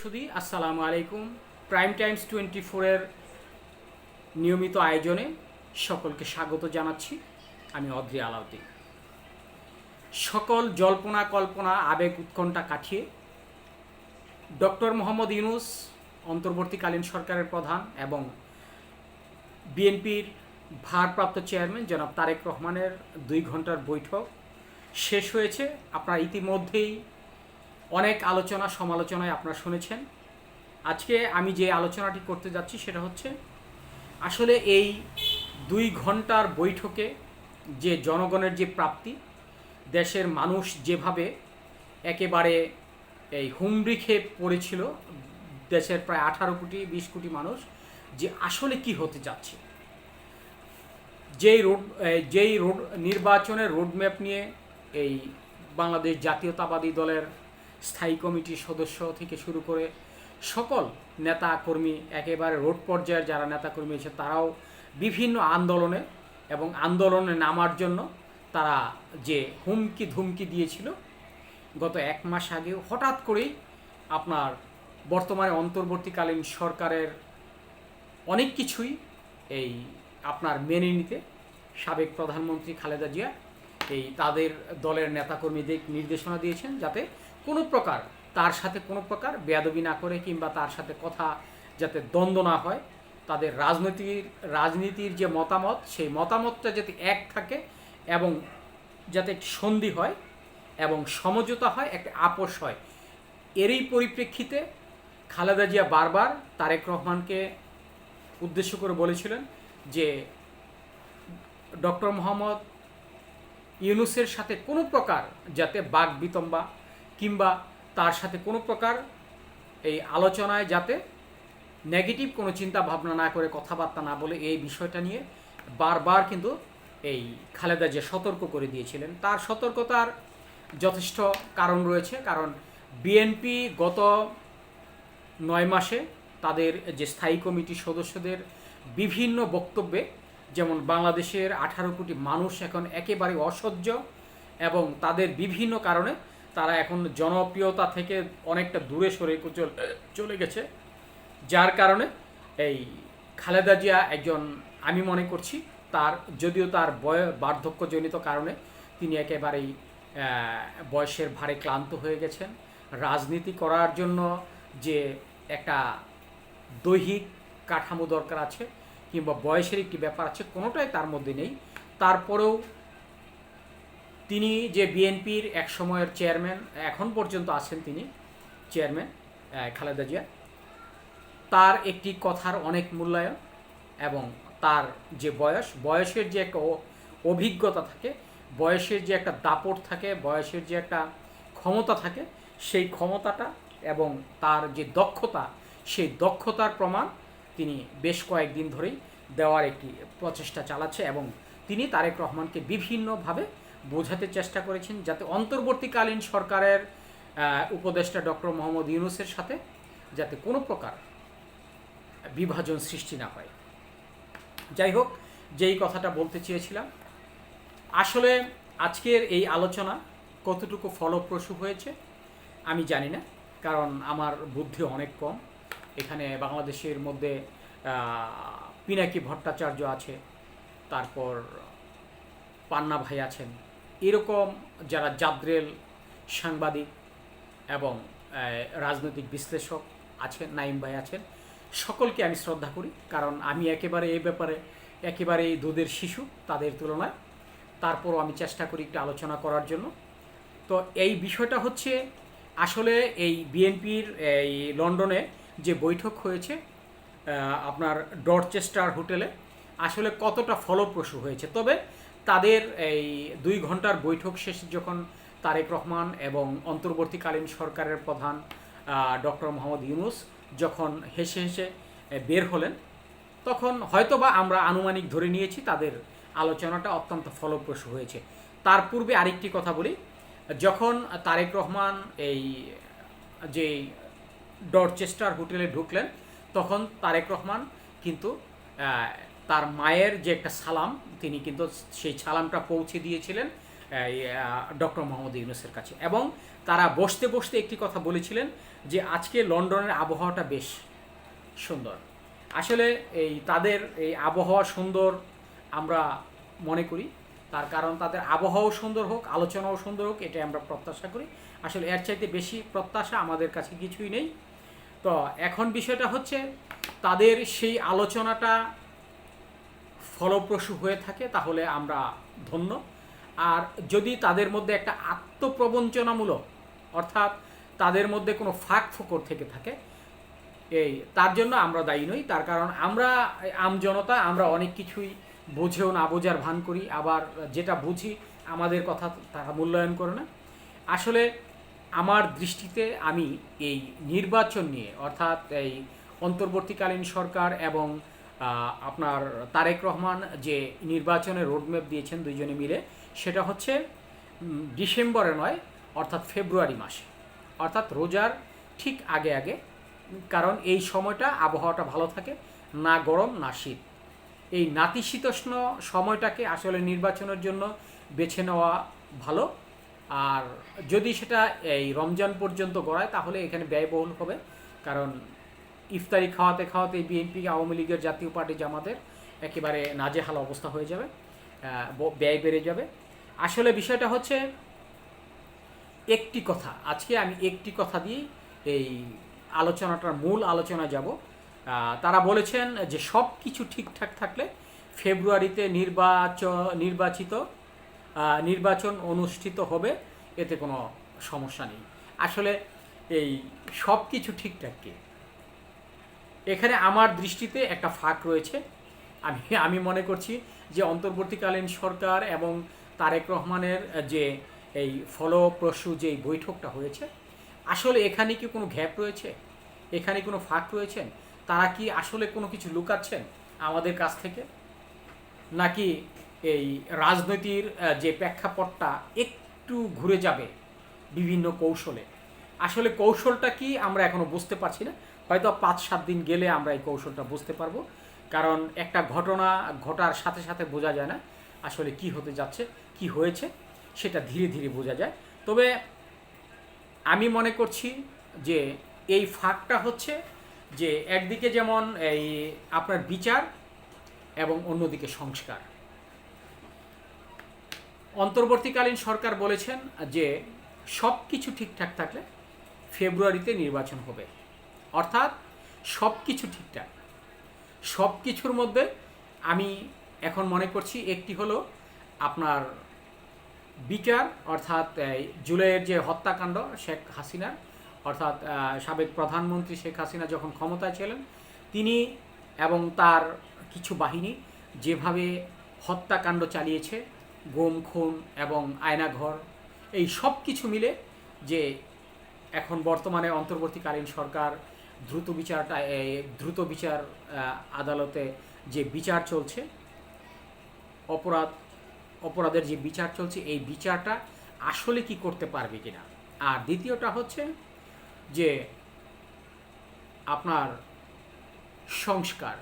সুধী আসসালামু আলাইকুম। Prime Times twenty ফোরের নিয়মিত আয়োজনে সকলকে স্বাগত জানাচ্ছি। আমি অদ্রি আলাউদ্দিন। সকল জল্পনা কল্পনা, আবেগ উৎকণ্ঠা কাটিয়ে ডক্টর মোহাম্মদ ইউনুস অন্তর্বর্তীকালীন সরকারের প্রধান এবং বিএনপির ভারপ্রাপ্ত চেয়ারম্যান জনাব তারেক রহমানের দুই ঘণ্টার বৈঠক শেষ হয়েছে। আপনারা ইতিমধ্যেই অনেক আলোচনা সমালোচনায় আপনারা শুনেছেন। আজকে আমি যে আলোচনাটি করতে যাচ্ছি সেটা হচ্ছে, আসলে এই দুই ঘণ্টার বৈঠকে যে জনগণের যে প্রাপ্তি, দেশের মানুষ যেভাবে একেবারে এই হুমড়ি খেয়ে পড়েছিল, দেশের প্রায় আঠারো কোটি, বিশ কোটি মানুষ, যে আসলে কি হতে যাচ্ছে? যেই রোড যেই রোড, নির্বাচনের রোডম্যাপ নিয়ে এই বাংলাদেশ জাতীয়তাবাদী দলের স্থায়ী কমিটির সদস্য থেকে শুরু করে সকল নেতা কর্মী একেবারে রোড পর্যায়ের যারা নেতাকর্মী আছে, তারাও বিভিন্ন আন্দোলনে এবং আন্দোলনে নামার জন্য তারা যে হুমকি ধুমকি দিয়েছিল, গত এক মাস আগে হঠাৎ করেই আপনার বর্তমানে অন্তর্বর্তীকালীন সরকারের অনেক কিছুই এই আপনার মেনে নিতে সাবেক প্রধানমন্ত্রী খালেদা জিয়া এই তাদের দলের নেতাকর্মীদের নির্দেশনা দিয়েছেন যাতে কোনো প্রকার তার সাথে কোনো প্রকার বেয়াদবি না করে কিংবা তার সাথে কথা যাতে দ্বন্দ্ব না হয়, তাদের রাজনীতির রাজনীতির যে মতামত, সেই মতামতটা যাতে এক থাকে এবং যাতে একটি সন্ধি হয় এবং সমঝোতা হয়, একটা আপোষ হয়। এরই পরিপ্রেক্ষিতে খালেদা জিয়া বারবার তারেক রহমানকে উদ্দেশ্য করে বলেছিলেন যে, ডক্টর মোহাম্মদ ইউনুসের সাথে কোনো প্রকার যাতে বাঘ বিতম্বা কিংবা তার সাথে কোনো প্রকার এই আলোচনায় যাতে নেগেটিভ কোনো চিন্তা ভাবনা না করে কথাবার্তা না বলে এই বিষয়টা নিয়ে বারবার কিন্তু এই খালেদা যে সতর্ক করে দিয়েছিলেন। তার সতর্কতার যথেষ্ট কারণ রয়েছে, কারণ বিএনপি গত নয় মাসে তাদের যে স্থায়ী কমিটির সদস্যদের বিভিন্ন বক্তব্যে যেমন বাংলাদেশের আঠারো কোটি মানুষ এখন একেবারে অসহ্য এবং তাদের বিভিন্ন কারণে তারা এখন জনপ্রিয়তা থেকে অনেকটা দূরে সরে চল- গেছে। যার কারণে এই খালেদা জিয়া একজন, আমি মনে করছি, তার, যদিও তার বয় বার্ধক্যজনিত কারণে তিনি একেবারেই বয়সের ভারে ক্লান্ত হয়ে গেছেন। রাজনীতি করার জন্য যে একটা দৈহিক কাঠামো দরকার আছে কিংবা বয়সের একটি ব্যাপার আছে, কোনোটাই তার মধ্যে নেই। তারপরেও তিনি যে বিএনপির এক সময়ের চেয়ারম্যান, এখন পর্যন্ত আছেন তিনি, চেয়ারম্যান খালেদা জিয়া। তার একটি কথার অনেক মূল্যায়ন এবং তার যে বয়স, বয়সের যে একটা অভিজ্ঞতা থাকে, বয়সের যে একটা দাপট থাকে, বয়সের যে একটা ক্ষমতা থাকে, সেই ক্ষমতাটা এবং তার যে দক্ষতা, সেই দক্ষতার প্রমাণ তিনি বেশ কয়েকদিন ধরেই দেওয়ার একটি প্রচেষ্টা চালাচ্ছে এবং তিনি তারেক রহমানকে বিভিন্নভাবে বোঝাতে চেষ্টা করেছেন যাতে অন্তর্বর্তীকালীন সরকারের উপদেষ্টা ডক্টর মোহাম্মদ ইউনুসের সাথে যাতে কোনো প্রকার বিভাজন সৃষ্টি না হয়। যাই হোক, যেই কথাটা বলতে চেয়েছিলাম, আসলে আজকের এই আলোচনা কতটুকু ফলপ্রসূ হয়েছে আমি জানি না, কারণ আমার বুদ্ধি অনেক কম। এখানে বাংলাদেশের মধ্যে পিনাকি ভট্টাচার্য আছে, তারপর পান্না ভাই আছেন এরকম যারা জাদ্রেল সাংবাদিক এবং রাজনৈতিক বিশ্লেষক আছেন নাইম ভাই আছেন, সকলকে আমি শ্রদ্ধা করি। কারণ আমি একেবারে এই ব্যাপারে, একেবারেই দুধের শিশু তাদের তুলনায়। তারপরও আমি চেষ্টা করি একটু আলোচনা করার জন্য। তো এই বিষয়টা হচ্ছে, আসলে এই বিএনপির, এই লন্ডনে যে বৈঠক হয়েছে আপনার ডরচেস্টার হোটেলে, আসলে কতটা ফলপ্রসূ হয়েছে। তবে তাদের এই দুই ঘণ্টার বৈঠক শেষে যখন তারেক রহমান এবং অন্তর্বর্তীকালীন সরকারের প্রধান ডক্টর মোহাম্মদ ইউনুস যখন হেসে হেসে বের হলেন, তখন হয়তোবা আমরা আনুমানিক ধরে নিয়েছি তাদের আলোচনাটা অত্যন্ত ফলপ্রসূ হয়েছে। তার পূর্বে আরেকটি কথা বলি, যখন তারেক রহমান এই যে ডরচেস্টার হোটেলে ঢুকলেন, তখন তারেক রহমান কিন্তু তার মায়ের যে একটা সালাম, তিনি কিন্তু সেই সালামটা পৌঁছে দিয়েছিলেন ডক্টর মোহাম্মদ ইউনুসের কাছে। এবং তারা বসতে বসতে একটি কথা বলেছিলেন যে, আজকে লন্ডনের আবহাওয়াটা বেশ সুন্দর। আসলে এই তাদের এই আবহাওয়া সুন্দর আমরা মনে করি। তার কারণ তাদের আবহাওয়াও সুন্দর হোক, আলোচনাও সুন্দর হোক, এটাই আমরা প্রত্যাশা করি। আসলে এর চাইতে বেশি প্রত্যাশা আমাদের কাছে কিছুই নেই। তো এখন বিষয়টা হচ্ছে, তাদের সেই আলোচনাটা ফলপ্রসূ হয়ে থাকে, তাহলে আমরা ধন্য। আর যদি তাদের মধ্যে একটা আত্মপ্রবঞ্চনামূলক, অর্থাৎ তাদের মধ্যে কোনো ফাঁক ফোকর থেকে থাকে, এই তার জন্য আমরা দায়ী নই। তার কারণ আমরা, আম জনতা, আমরা অনেক কিছুই বোঝেও না বোঝার ভান করি। আবার যেটা বুঝি, আমাদের কথা তারা মূল্যায়ন করে না। আসলে আমার দৃষ্টিতে আমি এই নির্বাচন নিয়ে, অর্থাৎ এই অন্তর্বর্তীকালীন সরকার এবং আপনার তারেক রহমান যে নির্বাচনের রোডম্যাপ দিয়েছেন দুইজনে মিলে, সেটা হচ্ছে ডিসেম্বরে নয়, অর্থাৎ ফেব্রুয়ারি মাসে। অর্থাৎ রোজার ঠিক আগে আগে, কারণ এই সময়টা আবহাওয়াটা ভালো থাকে, না গরম, না শীত। এই নাতিশীতোষ্ণ সময়টাকে আসলে নির্বাচনের জন্য বেছে নেওয়া ভালো। আর যদি সেটা এই রমজান পর্যন্ত গড়ায়, তাহলে এখানে ব্যয়বহুল হবে, কারণ ইফতারি খাওয়াতে খাওয়াতে বিএনপি আওয়ামী লীগের জাতীয় পার্টি জামাতের একেবারে নাজেহাল অবস্থা হয়ে যাবে ব্যয় বেড়ে যাবে। আসলে বিষয়টা হচ্ছে একটি কথা, আজকে আমি একটি কথা দিয়ে এই আলোচনাটার মূল আলোচনা যাব। তারা বলেছেন যে সব কিছু ঠিকঠাক থাকলে ফেব্রুয়ারিতে নির্বাচন নির্বাচিত নির্বাচন অনুষ্ঠিত হবে, এতে কোনো সমস্যা নেই। আসলে এই সব কিছু ঠিকঠাক কি? এখানে আমার দৃষ্টিতে একটা ফাঁক রয়েছে। আমি আমি মনে করছি যে অন্তর্বর্তীকালীন সরকার এবং তারেক রহমানের যে এই ফলপ্রসূ যে বৈঠকটা হয়েছে, আসলে এখানে কি কোনো গ্যাপ রয়েছে? এখানে কোনো ফাঁক রয়েছেন তারা কি আসলে কোনো কিছু লুকাচ্ছেন আমাদের কাছ থেকে? নাকি এই রাজনীতির যে প্রেক্ষাপটটা একটু ঘুরে যাবে বিভিন্ন কৌশলে? আসলে কৌশলটা কি আমরা এখনও বুঝতে পারছি না। হয়তো পাঁচ, সাত দিন গেলে আমরা এই কৌশলটা বুঝতে পারব। কারণ একটা ঘটনা ঘটার সাথে সাথে বোঝা যায় না আসলে কি হতে যাচ্ছে, কি হয়েছে, সেটা ধীরে ধীরে বোঝা যায়। তবে আমি মনে করছি যে এই ফাঁকটা হচ্ছে যে একদিকে যেমন এই আপনার বিচার এবং অন্যদিকে সংস্কার। অন্তর্বর্তীকালীন সরকার বলেছেন যে সব কিছু ঠিকঠাক থাকলে ফেব্রুয়ারিতে নির্বাচন হবে। অর্থাৎ সব কিছু ঠিকঠাক। সব কিছুর মধ্যে আমি এখন মনে করছি একটি হলো আপনার বিচার, অর্থাৎ জুলাইয়ের যে হত্যাকাণ্ড শেখ হাসিনার অর্থাৎ সাবেক প্রধানমন্ত্রী শেখ হাসিনা যখন ক্ষমতায় ছিলেন, তিনি এবং তার কিছু বাহিনী যেভাবে হত্যাকাণ্ড চালিয়েছে, গুম, খুন এবং আয়নাঘর, এই সব কিছু মিলে যে এখন বর্তমানে অন্তর্বর্তীকালীন সরকার দ্রুত বিচারটা দ্রুত বিচার আদালতে যে বিচার চলছে, অপরাধ, অপরাধের যে বিচার চলছে, এই বিচারটা আসলে কি করতে পারবে কিনা? আর দ্বিতীয়টা হচ্ছে যে আপনার সংস্কার।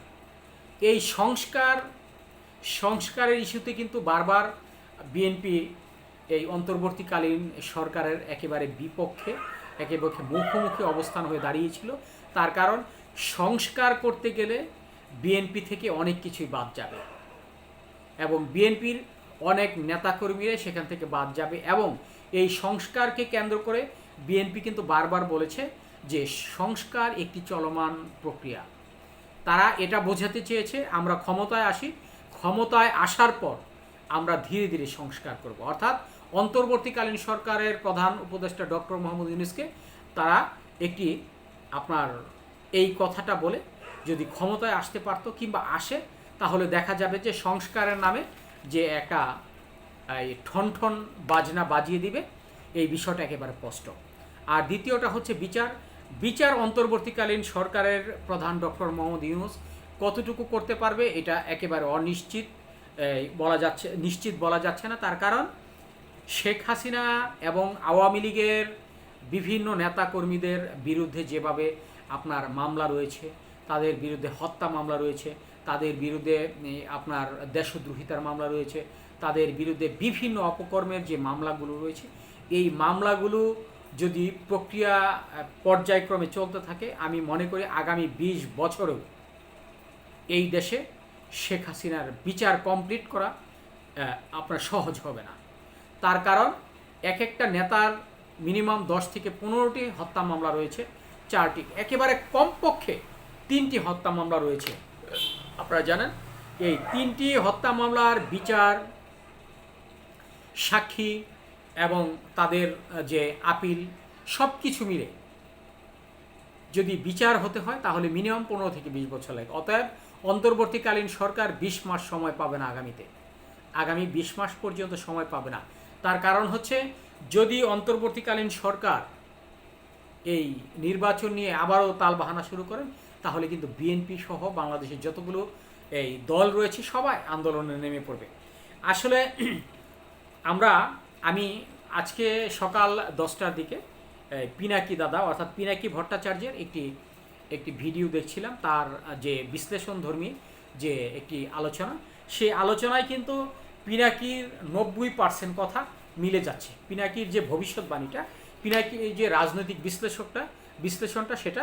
এই সংস্কার, সংস্কারের ইস্যুতে কিন্তু বারবার বিএনপি এই অন্তর্বর্তীকালীন সরকারের একেবারে বিপক্ষে, একেবারে মুখোমুখি অবস্থান হয়ে দাঁড়িয়েছিল। তার কারণ সংস্কার করতে গেলে বিএনপি থেকে অনেক কিছুই বাদ যাবে। এবং বিএনপির অনেক নেতাকর্মীরা সেখান থেকে বাদ যাবে এবং এই সংস্কারকে কেন্দ্র করে বিএনপি কিন্তু বারবার বলেছে যে সংস্কার একটি চলমান প্রক্রিয়া। তারা এটা বোঝাতে চেয়েছে, আমরা ক্ষমতায় আসি, ক্ষমতায় আসার পর আমরা ধীরে ধীরে সংস্কার করব। অর্থাৎ অন্তর্বর্তীকালীন সরকারের প্রধান উপদেষ্টা ডক্টর মোহাম্মদ ইউনুসকে তারা একটি আপনার এই কথাটা বলে যদি ক্ষমতায় আসতে পারতো কিংবা আসে, তাহলে দেখা যাবে যে সংস্কারের নামে যে একটা, এই ঠন ঠন বাজনা বাজিয়ে দিবে, এই বিষয়টা একেবারে স্পষ্ট। আর দ্বিতীয়টা হচ্ছে বিচার। বিচার অন্তর্বর্তীকালীন সরকারের প্রধান ডক্টর মোহাম্মদ ইউনুস কতটুকু করতে পারবে এটা একেবারে অনিশ্চিত বলা যাচ্ছে, নিশ্চিত বলা যাচ্ছে না। তার কারণ শেখ হাসিনা এবং আওয়ামী লীগের বিভিন্ন নেতাকর্মীদের বিরুদ্ধে যেভাবে আপনার মামলা রয়েছে, তাদের বিরুদ্ধে হত্যা মামলা রয়েছে, তাদের বিরুদ্ধে আপনার দেশদ্রোহিতার মামলা রয়েছে, তাদের বিরুদ্ধে বিভিন্ন অপকর্মের যে মামলাগুলো রয়েছে, এই মামলাগুলো যদি প্রক্রিয়া পর্যায়ক্রমে চলতে থাকে, আমি মনে করি আগামী বিশ বছরেও এই দেশে শেখ হাসিনার বিচার কমপ্লিট করা আপনার সহজ হবে না। তার কারণ এক একটা নেতার মিনিমাম দশ থেকে পনেরোটি হত্যা মামলা রয়েছে, চারটি। একেবারে কমপক্ষে তিনটি হত্যা মামলা রয়েছে। আপনারা জানেন, এই তিনটি হত্যা মামলার বিচার, সাক্ষী এবং তাদের যে আপিল সব কিছু মিলে যদি বিচার হতে হয়, তাহলে মিনিমাম পনেরো থেকে বিশ বছর লাগে। অতএব অন্তর্বর্তীকালীন সরকার বিশ মাস সময় পাবে না আগামীতে। আগামী বিশ মাস পর্যন্ত সময় পাবে না। তার কারণ হচ্ছে যদি অন্তর্বর্তীকালীন সরকার এই নির্বাচন নিয়ে আবারও তাল বাহানা শুরু করেন, তাহলে কিন্তু বিএনপি সহ বাংলাদেশের যতগুলো এই দল রয়েছে, সবাই আন্দোলনে নেমে পড়বে। আসলে আমরা, আমি আজকে সকাল দশটার দিকে পিনাকি দাদা, অর্থাৎ পিনাকি ভট্টাচার্যের একটি একটি ভিডিও দেখছিলাম, তার যে বিশ্লেষণধর্মী যে একটি আলোচনা, সেই আলোচনায় কিন্তু পিনাকির নব্বই পার্সেন্ট কথা মিলে যাচ্ছে। পিনাকির যে ভবিষ্যৎবাণীটা, পিনাকির যে রাজনৈতিক বিশ্লেষকটা, বিশ্লেষণটা সেটা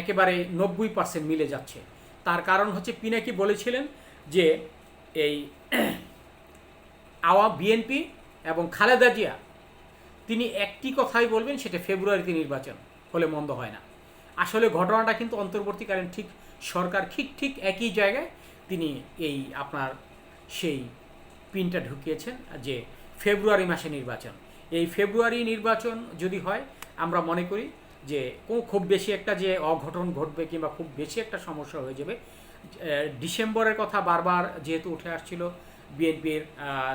একেবারে নব্বই পার্সেন্ট মিলে যাচ্ছে। তার কারণ হচ্ছে পিনাকি বলেছিলেন যে এই আওয়া বিএনপি এবং খালেদা জিয়া, তিনি একটি কথাই বলবেন, সেটা ফেব্রুয়ারিতে নির্বাচন হলে মন্দ হয় না। আসলে ঘটনাটা কিন্তু অন্তর্বর্তীকালীন ঠিক সরকার ঠিক ঠিক একই জায়গায় তিনি এই আপনার সেই পিনটা ঢুকিয়েছেন যে ফেব্রুয়ারি মাসে নির্বাচন। এই ফেব্রুয়ারি নির্বাচন যদি হয়, আমরা মনে করি যে খুব বেশি একটা যে অঘটন ঘটবে কিংবা খুব বেশি একটা সমস্যা হয়ে যাবে ডিসেম্বরের কথা বারবার যেহেতু উঠে আসছিল, বিএনপির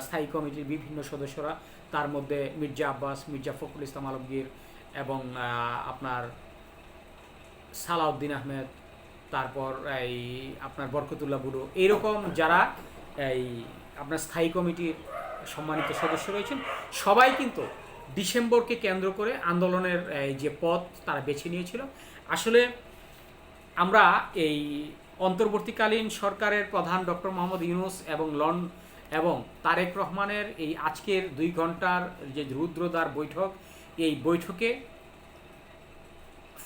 স্থায়ী কমিটির বিভিন্ন সদস্যরা, তার মধ্যে মির্জা আব্বাস, মির্জা ফখরুল ইসলাম আলমগীর এবং আপনার সালাউদ্দিন আহমেদ, তারপর এই আপনার বরকতুল্লাহ বুড়ো এইরকম যারা এই আপনার স্থায়ী কমিটির সম্মানিত সদস্য রয়েছেন। সবাই কিন্তু ডিসেম্বরকে কেন্দ্র করে আন্দোলনের যে পথ তারা বেছে নিয়েছিল। আসলে আমরা এই অন্তর্বর্তীকালীন সরকারের প্রধান ডক্টর মোহাম্মদ ইউনুস এবং লন এবং তারেক রহমানের এই আজকের দুই ঘণ্টার যে রুদ্রদ্বার বৈঠক, এই বৈঠকে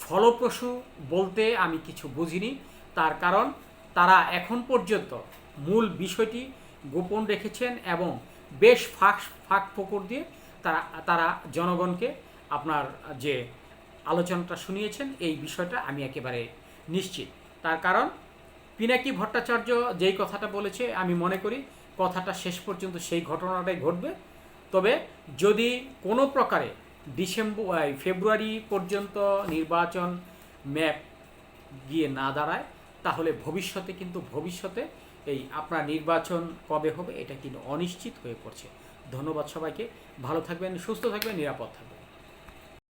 ফলপ্রসূ বলতে আমি কিছু বুঝিনি। তার কারণ, তারা এখন পর্যন্ত মূল বিষয়টি গোপন রেখেছেন এবং বেশ ফাঁক ফাঁক ফোকর দিয়ে তারা তারা জনগণকে আপনার যে আলোচনাটা শুনিয়েছেন, এই বিষয়টা আমি একেবারে নিশ্চিত। তার কারণ, পিনাকি ভট্টাচার্য যেই কথাটা বলেছে, আমি মনে করি কথাটা শেষ পর্যন্ত সেই ঘটনাটাই ঘটবে। তবে যদি কোনো প্রকারে ডিসেম্বর ফেব্রুয়ারি পর্যন্ত নির্বাচন ম্যাপ গিয়ে না দাঁড়ায়, তাহলে ভবিষ্যতে, কিন্তু ভবিষ্যতে এই আপনার নির্বাচন কবে হবে এটা কিন্তু অনিশ্চিত হয়ে পড়ছে। ধন্যবাদ সবাইকে। ভালো থাকবেন, সুস্থ থাকবেন, নিরাপদ থাকবেন।